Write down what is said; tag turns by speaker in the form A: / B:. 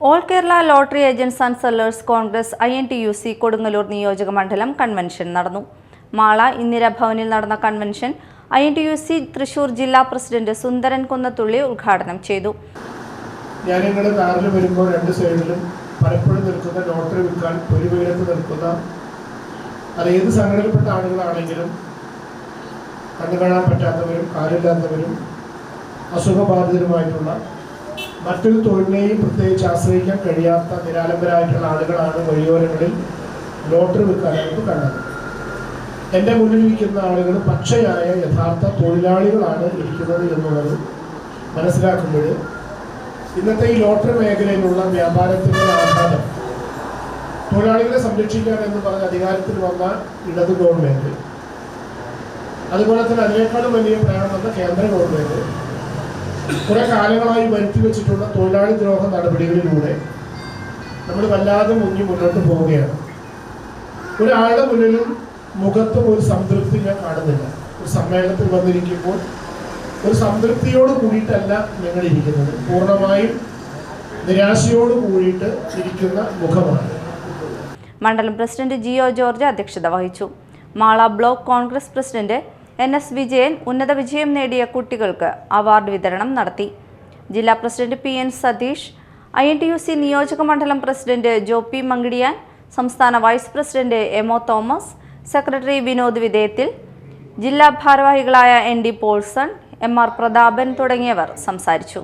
A: All Kerala lottery agents and sellers congress I N T U C Kodungallur നിയോജക മണ്ഡലം convention നടന്നു. മാള ഇന്ദിരാഭവനിൽ നടന്ന convention I N T U C Thrissur ജില്ലാ president സുന്ദരൻ കുന്നത്തുള്ളി ഉദ്ഘാടനം ചെയ്തു.
B: ഞങ്ങൾ കാറിൽ വരുമ്പോൾ രണ്ട് സൈഡിലും പലപ്പോഴും നിൽക്കുന്ന ലോട്ടറി വിൽക്കാൻ പൊരുവയിലത്ത് നിൽക്കുന്ന അത് ഏത് സംഘടനയിൽപ്പെട്ട ആളുകളാണെങ്കിലും കണ്ണു പറ്റാത്തവരും കാലില്ലാത്തവരും അസുഖബാധിതരുമായിട്ടുള്ള മറ്റൊരു തൊഴിലിനെയും പ്രത്യേകിച്ച് ആശ്രയിക്കാൻ കഴിയാത്ത നിരാലംബരായിട്ടുള്ള ആളുകളാണ് വഴിയോരങ്ങളിൽ ലോട്ടറി വിൽക്കാനായിട്ട് കണ്ടത്. എന്റെ മുന്നിൽ ഇരിക്കുന്ന ആളുകൾ പച്ചയായ യഥാർത്ഥ തൊഴിലാളികളാണ് ഇരിക്കുന്നത് എന്നുള്ളത് മനസ്സിലാക്കുമ്പോൾ ഇന്നത്തെ ഈ ലോട്ടറി മേഖലയിലുള്ള വ്യാപാരത്തിന്റെ ആഘാതം തൊഴിലാളികളെ സംരക്ഷിക്കാൻ എന്ന് പറഞ്ഞ അധികാരത്തിൽ വന്ന ഇടത് ഗവൺമെന്റ് അതുപോലെ തന്നെ അതിനേക്കാളും വലിയ പ്രയാണം വന്ന കേന്ദ്ര ഗവൺമെന്റ് കുറെ കാലങ്ങളായി വരുത്തി വെച്ചിട്ടുള്ള തൊഴിലാളി ദ്രോഹ നടപടികളിലൂടെ നമ്മൾ വല്ലാതെ മുങ്ങി മുന്നോട്ട് പോവുകയാണ്. ഒരാളുടെ മുന്നിലും മുഖത്തും ഒരു സംതൃപ്തി ഞാൻ കാണുന്നില്ല. ഒരു സമ്മേളനത്തിൽ വന്നിരിക്കുമ്പോൾ ഒരു സംതൃപ്തിയോട് കൂടിയിട്ടല്ല ഞങ്ങൾ ഇരിക്കുന്നത്. പൂർണമായും നിരാശയോട് കൂടിയിട്ട് ഇരിക്കുന്ന മുഖമാണ്.
A: മണ്ഡലം പ്രസിഡന്റ് ജിയോ ജോർജ് അധ്യക്ഷത വഹിച്ചു. Mala block Congress president N S Vijayan ഉന്നത വിജയം നേടിയ കുട്ടികൾക്ക് അവാർഡ് വിതരണം നടത്തി. ജില്ലാ president P N Satheesh I N T U C നിയോജക മണ്ഡലം പ്രസിഡന്റ് ജോ പി മങ്കിടിയാൻ സംസ്ഥാന വൈസ് പ്രസിഡന്റ് എം എമോ തോമസ് സെക്രട്ടറി വിനോദ് വിധേയത്തിൽ ജില്ലാ ഭാരവാഹികളായ N D Paulson M R Prathapan തുടങ്ങിയവർ സംസാരിച്ചു.